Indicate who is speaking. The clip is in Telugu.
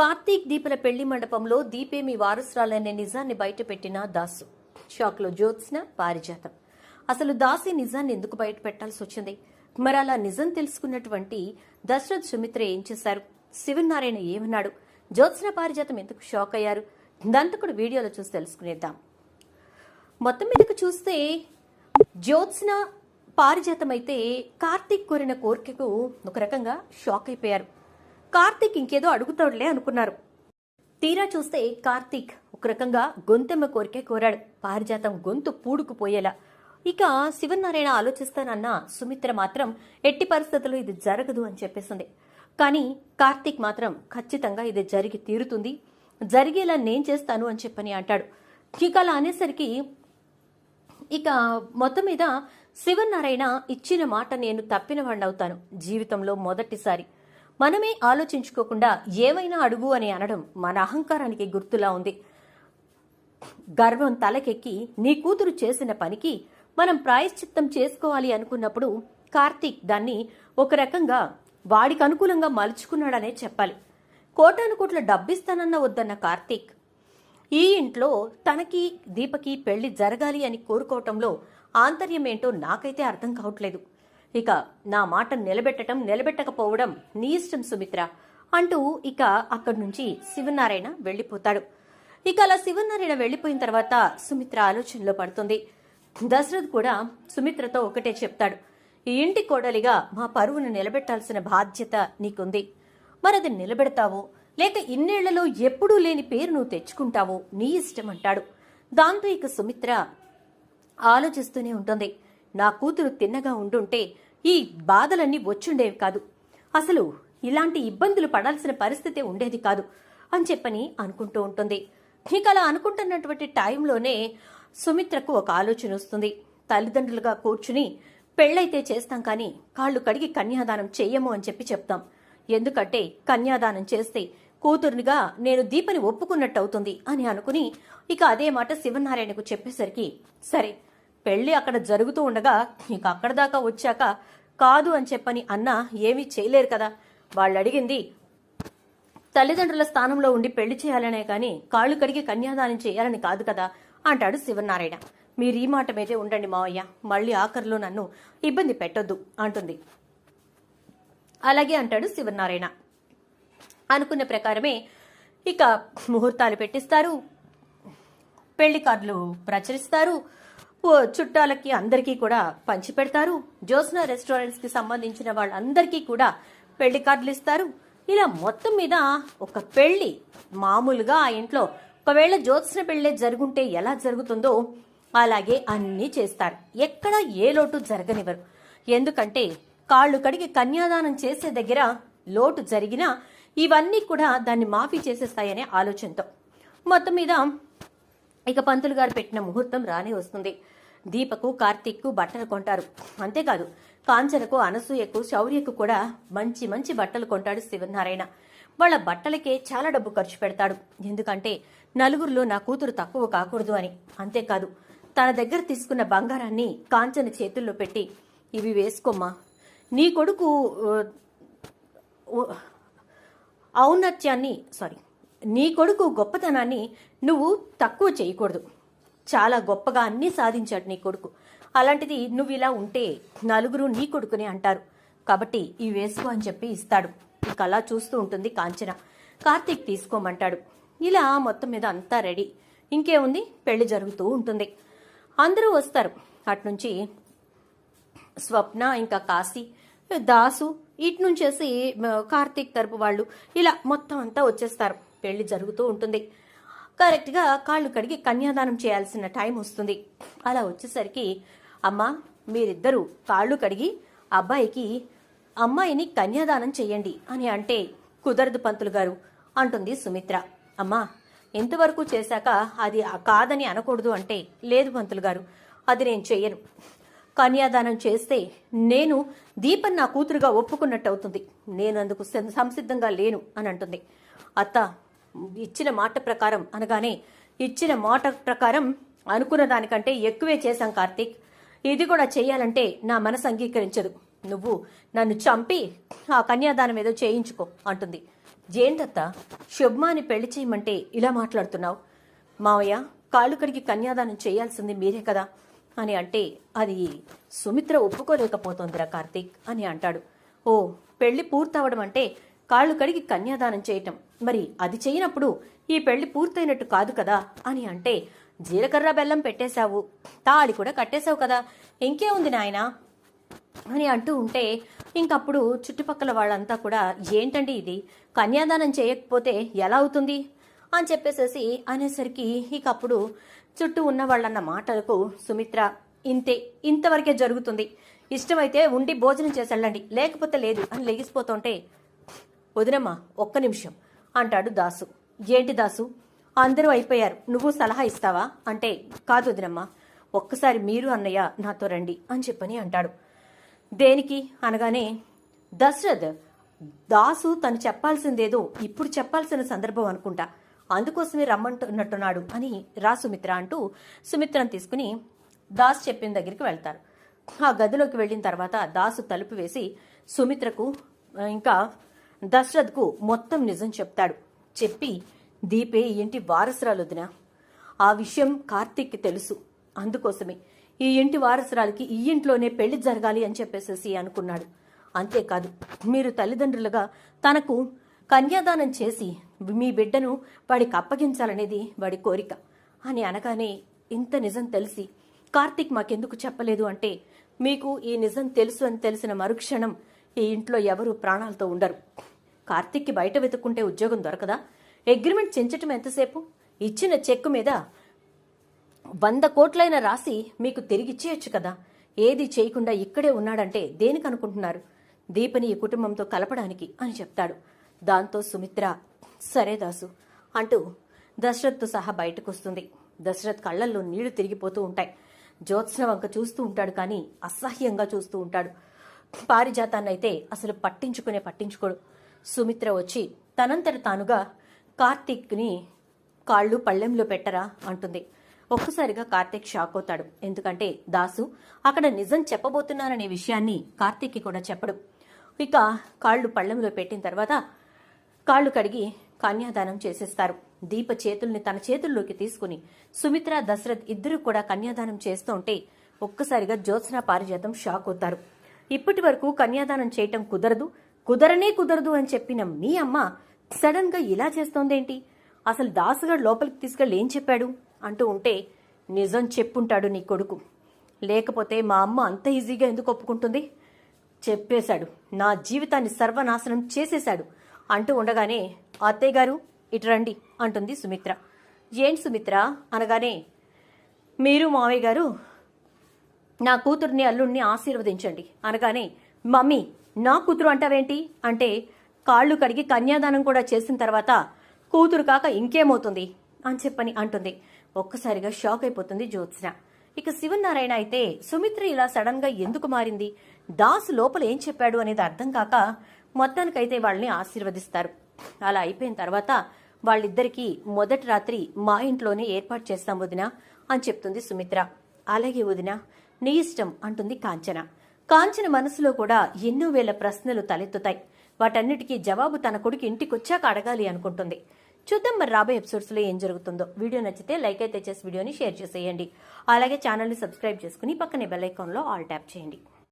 Speaker 1: కార్తీక్ దీపల పెళ్ళి మండపంలో దీపే మీ వారసురాలనే నిజాన్ని బయటపెట్టిన దాసు. షాక్లో జ్యోత్స్న పారిజాతం. అసలు దాసి నిజాన్ని ఎందుకు బయట పెట్టాల్సి వచ్చింది? మరి అలా నిజం తెలుసుకున్నటువంటి దశరథ్ సుమిత్ర ఏం చేశారు? శివనారాయణ ఏమన్నాడు? జ్యోత్స్న పారిజాతం ఎందుకు షాక్ అయ్యారు? దంతకుడు వీడియోలో చూసి తెలుసుకునేద్దాం. మొత్తం మీదకు చూస్తే జ్యోత్స్న పారిజాతం అయితే కార్తీక్ కోరిన కోరికకు ఒక రకంగా షాక్ అయిపోయారు. కార్తీక్ ఇంకేదో అడుగుతాడులే అనుకున్నారు. తీరా చూస్తే కార్తీక్ ఒక రకంగా గొంతెమ్మ కోరికే కోరాడు. పారిజాతం గొంతు పూడుకుపోయేలా. ఇక శివనారాయణ ఆలోచిస్తానన్న సుమిత్ర మాత్రం ఎట్టి పరిస్థితుల్లో ఇది జరగదు అని చెప్పేసింది. కానీ కార్తీక్ మాత్రం ఖచ్చితంగా ఇది జరిగి తీరుతుంది. జరిగేలా నేను చేస్తాను అని చెప్పని అంటాడు. ఇక అలా అనేసరికి ఇక మొత్తం మీద శివనారాయణ ఇచ్చిన మాట నేను తప్పిన వాడినవుతాను జీవితంలో మొదటిసారి. మనమే ఆలోచించుకోకుండా ఏవైనా అడుగు అని అనడం మన అహంకారానికి గుర్తులా ఉంది. గర్వం తలకెక్కి నీ కూతురు చేసిన పనికి మనం ప్రాయశ్చిత్తం చేసుకోవాలి అనుకున్నప్పుడు కార్తీక్ దాన్ని ఒక రకంగా వాడికి అనుకూలంగా మలుచుకున్నాడనే చెప్పాలి. కోటాను కోట్ల డబ్బిస్తానన్న వద్దన్న కార్తీక్ ఈ ఇంట్లో తనకి దీపకి పెళ్ళి జరగాలి అని కోరుకోవటంలో ఆంతర్యం ఏంటో నాకైతే అర్థం కావట్లేదు. ఇక నా మాట నిలబెట్టడం నిలబెట్టకపోవడం నీ ఇష్టం సుమిత్ర అంటూ ఇక అక్కడి నుంచి శివనారాయణ వెళ్ళిపోతాడు. ఇక అలా శివనారాయణ వెళ్ళిపోయిన తర్వాత సుమిత్ర ఆలోచనలో పడుతుంది. దశరథ్ కూడా సుమిత్రతో ఒకటే చెప్తాడు. ఈ ఇంటి కోడలిగా మా పరువును నిలబెట్టాల్సిన బాధ్యత నీకుంది. మరది నిలబెడతావో లేక ఇన్నేళ్ళలో ఎప్పుడూ లేని పేరు నువ్వు తెచ్చుకుంటావో నీ ఇష్టం అంటాడు. దాంతో ఇక సుమిత్ర ఆలోచిస్తూనే ఉంటుంది. నా కూతురు తిన్నగా ఉండుంటే ఈ బాధలన్నీ వచ్చుండేవి కాదు. అసలు ఇలాంటి ఇబ్బందులు పడాల్సిన పరిస్థితి ఉండేది కాదు అని చెప్పని అనుకుంటూ ఉంటుంది. ఇక అలా అనుకుంటున్నటువంటి టైంలోనే సుమిత్రకు ఒక ఆలోచన వస్తుంది. తల్లిదండ్రులుగా కూర్చుని పెళ్ళైతే చేస్తాం కానీ కాళ్ళు కడిగి కన్యాదానం చెయ్యము అని చెప్పి చెప్తాం. ఎందుకంటే కన్యాదానం చేస్తే కూతురునిగా నేను దీపని ఒప్పుకున్నట్టు అవుతుంది అని అనుకుని ఇక అదే మాట శివనారాయణకు చెప్పేసరికి సరే పెళ్ళి అక్కడ జరుగుతూ ఉండగా నీకు అక్కడ దాకా వచ్చాక కాదు అని చెప్పని అన్న ఏమీ చేయలేరు కదా. వాళ్ళు అడిగింది తల్లిదండ్రుల స్థానంలో ఉండి పెళ్ళి చేయాలనే కానీ కాళ్ళు కడిగి కన్యాదానం చేయాలని కాదు కదా అంటాడు శివనారాయణ. మీరు ఈ మాట మీదే ఉండండి మావయ్య మళ్ళీ ఆఖరిలో నన్ను ఇబ్బంది పెట్టొద్దు అంటుంది. అలాగే అంటాడు శివనారాయణ. అనుకున్న ప్రకారమే ఇక ముహూర్తాలు పెట్టిస్తారు పెళ్ళి కార్డులు ప్రచురిస్తారు చుట్టాలకి అందరికీ కూడా పంచి పెడతారు. జోస్నా రెస్టారెంట్స్కి సంబంధించిన వాళ్ళందరికీ కూడా పెళ్ళి కార్డులు ఇస్తారు. ఇలా మొత్తం మీద ఒక పెళ్ళి మామూలుగా ఆ ఇంట్లో ఒకవేళ జ్యోత్స్న పెళ్ళే జరుగుంటే ఎలా జరుగుతుందో అలాగే అన్నీ చేస్తారు. ఎక్కడ ఏ లోటు జరగనివ్వరు. ఎందుకంటే కాళ్ళు కడిగి కన్యాదానం చేసే దగ్గర లోటు జరిగినా ఇవన్నీ కూడా దాన్ని మాఫీ చేసేస్తాయనే ఆలోచనతో. మొత్తం మీద ఇక పంతులు గారు పెట్టిన ముహూర్తం రానే వస్తుంది. దీపకు కార్తీక్కు బట్టలు కొంటారు. అంతేకాదు కాంచనకు అనసూయకు శౌర్యకు కూడా మంచి మంచి బట్టలు కొంటాడు శివనారాయణ. వాళ్ళ బట్టలకే చాలా డబ్బు ఖర్చు పెడతాడు. ఎందుకంటే నలుగురిలో నా కూతురు తక్కువ కాకూడదు అని. అంతేకాదు తన దగ్గర తీసుకున్న బంగారాన్ని కాంచన చేతుల్లో పెట్టి ఇవి వేసుకోమ్మా. నీ కొడుకు ఔన్నత్యాన్ని సారీ నీ కొడుకు గొప్పతనాన్ని నువ్వు తక్కువ చేయకూడదు. చాలా గొప్పగా అన్నీ సాధించాడు నీ కొడుకు. అలాంటిది నువ్వు ఇలా ఉంటే నలుగురు నీ కొడుకునే అంటారు. కాబట్టి ఈ వేసుకో అని చెప్పి ఇస్తాడు. ఇక అలా చూస్తూ ఉంటుంది కాంచన. కార్తీక్ తీసుకోమంటాడు. ఇలా మొత్తం మీద అంతా రెడీ. ఇంకేముంది? పెళ్ళి జరుగుతూ ఉంటుంది. అందరూ వస్తారు. అట్నుంచి స్వప్న ఇంకా కాశీ దాసు ఇటు నుంచేసి కార్తీక్ తరపు వాళ్ళు ఇలా మొత్తం అంతా వచ్చేస్తారు. పెళ్ళి జరుగుతూ ఉంటుంది. కరెక్ట్గా కాళ్ళు కడిగి కన్యాదానం చేయాల్సిన టైం వస్తుంది. అలా వచ్చేసరికి అమ్మా మీరిద్దరూ కాళ్ళు కడిగి అబ్బాయికి అమ్మాయిని కన్యాదానం చేయండి అని అంటే కుదరదు పంతులు గారు అంటుంది సుమిత్ర. అమ్మా ఎంతవరకు చేశాక అది కాదని అనకూడదు అంటే లేదు పంతులు గారు అది నేను చెయ్యను. కన్యాదానం చేస్తే నేను దీపన్ నా కూతురుగా ఒప్పుకున్నట్టు అవుతుంది నేను అందుకు సం- సంసిద్ధంగా లేను అని అంటుంది. అత్త ఇచ్చిన మాట ప్రకారం అనగానే ఇచ్చిన మాట ప్రకారం అనుకున్న దానికంటే ఎక్కువే చేశాం కార్తీక్. ఇది కూడా చెయ్యాలంటే నా మనసు అంగీకరించదు. నువ్వు నన్ను చంపి ఆ కన్యాదానం ఏదో చేయించుకో అంటుంది. జయంతత్త శుభ్మాని పెళ్ళి చేయమంటే ఇలా మాట్లాడుతున్నావు. మావయ్య కాళ్ళు కడిగి కన్యాదానం చేయాల్సింది మీరే కదా అని అంటే అది సుమిత్ర ఒప్పుకోలేకపోతోందిరా కార్తీక్ అని అంటాడు. ఓ పెళ్ళి పూర్తవడం అంటే కాళ్ళు కడిగి కన్యాదానం చేయటం. మరి అది చేయనప్పుడు ఈ పెళ్ళి పూర్తయినట్టు కాదు కదా అని అంటే జీలకర్ర బెల్లం పెట్టేశావు తాళి కూడా కట్టేశావు కదా. ఇంకే ఉంది నాయనా? అని అంటూ ఉంటే ఇంకప్పుడు చుట్టుపక్కల వాళ్ళంతా కూడా ఏంటండి ఇది? కన్యాదానం చేయకపోతే ఎలా అవుతుంది? అని చెప్పేసేసి అనేసరికి ఇక అప్పుడు చుట్టూ ఉన్న వాళ్ళన్న మాటలకు సుమిత్ర ఇంతే. ఇంతవరకే జరుగుతుంది. ఇష్టమైతే ఉండి భోజనం చేసి వెళ్ళండి. లేకపోతే లేదు అని లెగిసిపోతుంటే వదినమ్మా ఒక్క నిమిషం అంటాడు దాసు. ఏంటి దాసు? అందరూ అయిపోయారు నువ్వు సలహా ఇస్తావా? అంటే కాదు వదినమ్మా ఒక్కసారి మీరు అన్నయ్య నాతో రండి అని చెప్పని అంటాడు. దేనికి? అనగానే దశరథ్ దాసు తను చెప్పాల్సిందేదో ఇప్పుడు చెప్పాల్సిన సందర్భం అనుకుంటా అందుకోసమే రమ్మంటున్నట్టున్నాడు అని రా సుమిత్ర అంటూ సుమిత్రను తీసుకుని దాస్ చెప్పిన దగ్గరికి వెళ్తారు. ఆ గదిలోకి వెళ్ళిన తర్వాత దాసు తలుపు వేసి సుమిత్రకు ఇంకా దశరథ్కు మొత్తం నిజం చెప్తాడు. చెప్పి దీపే ఈ ఇంటి వారసురాలు వదినా. ఆ విషయం కార్తీక్కి తెలుసు. అందుకోసమే ఈ ఇంటి వారసురాలకి ఈ ఇంట్లోనే పెళ్ళి జరగాలి అని చెప్పేసేసి అనుకున్నాడు. అంతేకాదు మీరు తల్లిదండ్రులుగా తనకు కన్యాదానం చేసి మీ బిడ్డను వాడికి అప్పగించాలనేది వాడి కోరిక. అని అనగానే ఇంత నిజం తెలిసి కార్తీక్ మాకెందుకు చెప్పలేదు అంటే మీకు ఈ నిజం తెలుసు అని తెలిసిన మరుక్షణం ఈ ఇంట్లో ఎవరు ప్రాణాలతో ఉండరు. కార్తీక్కి బయట వెతుక్కుంటే ఉద్యోగం దొరకదా? అగ్రిమెంట్ చెంచటం ఎంతసేపు? ఇచ్చిన చెక్కు మీద వంద కోట్లైన రాసి మీకు తిరిగిచ్చేయచ్చు కదా? ఏది చేయకుండా ఇక్కడే ఉన్నాడంటే దేనికి అనుకుంటున్నారు? దీపని ఈ కుటుంబంతో కలపడానికి అని చెప్తాడు. దాంతో సుమిత్ర సరే దాసు అంటూ దశరథ్తో సహా బయటకు వస్తుంది దశరథ్ కళ్ళల్లో నీళ్ళు తిరిగిపోతూ ఉంటాయి. జ్యోత్స్న వంక చూస్తూ ఉంటాడు కానీ అసహ్యంగా చూస్తూ ఉంటాడు. పారిజాతాన్నైతే అసలు పట్టించుకునే పట్టించుకోడు. సుమిత్ర వచ్చి తనంతట తానుగా కార్తీక్ని కాళ్ళు పళ్ళెంలో పెట్టరా అంటుంది. ఒక్కసారిగా కార్తీక్ షాక్ అవుతాడు. ఎందుకంటే దాసు అక్కడ నిజం చెప్పబోతున్నాననే విషయాన్ని కార్తీక్కి కూడా చెప్పడు. ఇక కాళ్ళు పళ్ళెంలో పెట్టిన తర్వాత కాళ్ళు కడిగి కన్యాదానం చేసేస్తారు. దీప చేతుల్ని తన చేతుల్లోకి తీసుకుని సుమిత్ర దశరథ్ ఇద్దరు కూడా కన్యాదానం చేస్తూ ఉంటే ఒక్కసారిగా జ్యోత్స్న పారిజాతం షాక్ అవుతారు. ఇప్పటి వరకు కన్యాదానం చేయటం కుదరదు. కుదరనే కుదరదు అని చెప్పిన మీ అమ్మ సడన్గా ఇలా చేస్తోందేంటి? అసలు దాసుగాడు లోపలికి తీసుకెళ్ళి ఏం చెప్పాడు? అంటూ ఉంటే నిజం చెప్పుంటాడు నీ కొడుకు. లేకపోతే మా అమ్మ అంత ఈజీగా ఎందుకు ఒప్పుకుంటుంది? చెప్పేశాడు. నా జీవితాన్ని సర్వనాశనం చేసేశాడు. అంటూ ఉండగానే అత్తయ్య గారు ఇటు రండి అంటుంది సుమిత్ర. ఏంటి సుమిత్ర? అనగానే మీరు మావయ్య గారు నా కూతుర్ని అల్లుణ్ణి ఆశీర్వదించండి. అనగానే మమ్మీ నా కూతురు అంటావేంటి? అంటే కాళ్ళు కడిగి కన్యాదానం కూడా చేసిన తర్వాత కూతురు కాక ఇంకేమవుతుంది? అని చెప్పని అంటుంది. ఒక్కసారిగా షాక్ అయిపోతుంది జ్యోత్స్న. ఇక శివనారాయణ అయితే సుమిత్ర ఇలా సడన్గా ఎందుకు మారింది? దాసు లోపల ఏం చెప్పాడు అనేది అర్థం కాక మొత్తానికైతే వాళ్ళని ఆశీర్వదిస్తారు. అలా అయిపోయిన తర్వాత వాళ్ళిద్దరికీ మొదటి రాత్రి మా ఇంట్లోనే ఏర్పాటు చేస్తాం వదిన అని చెప్తుంది సుమిత్ర. అలాగే వదిన నీ ఇష్టం అంటుంది కాంచన. కాంచన మనసులో కూడా ఎన్నో వేల ప్రశ్నలు తలెత్తుతాయి. వాటన్నిటికీ జవాబు తన కొడుకు ఇంటికొచ్చాక అడగాలి అనుకుంటుంది. చూద్దాం మరి రాబోయే ఎపిసోడ్స్లో ఏం జరుగుతుందో. వీడియో నచ్చితే లైక్ అయితే చేసి వీడియోని షేర్ చేసేయండి. అలాగే ఛానల్ని సబ్స్క్రైబ్ చేసుకుని పక్కనే బెల్ ఐకాన్లో ఆల్ ట్యాప్ చేయండి.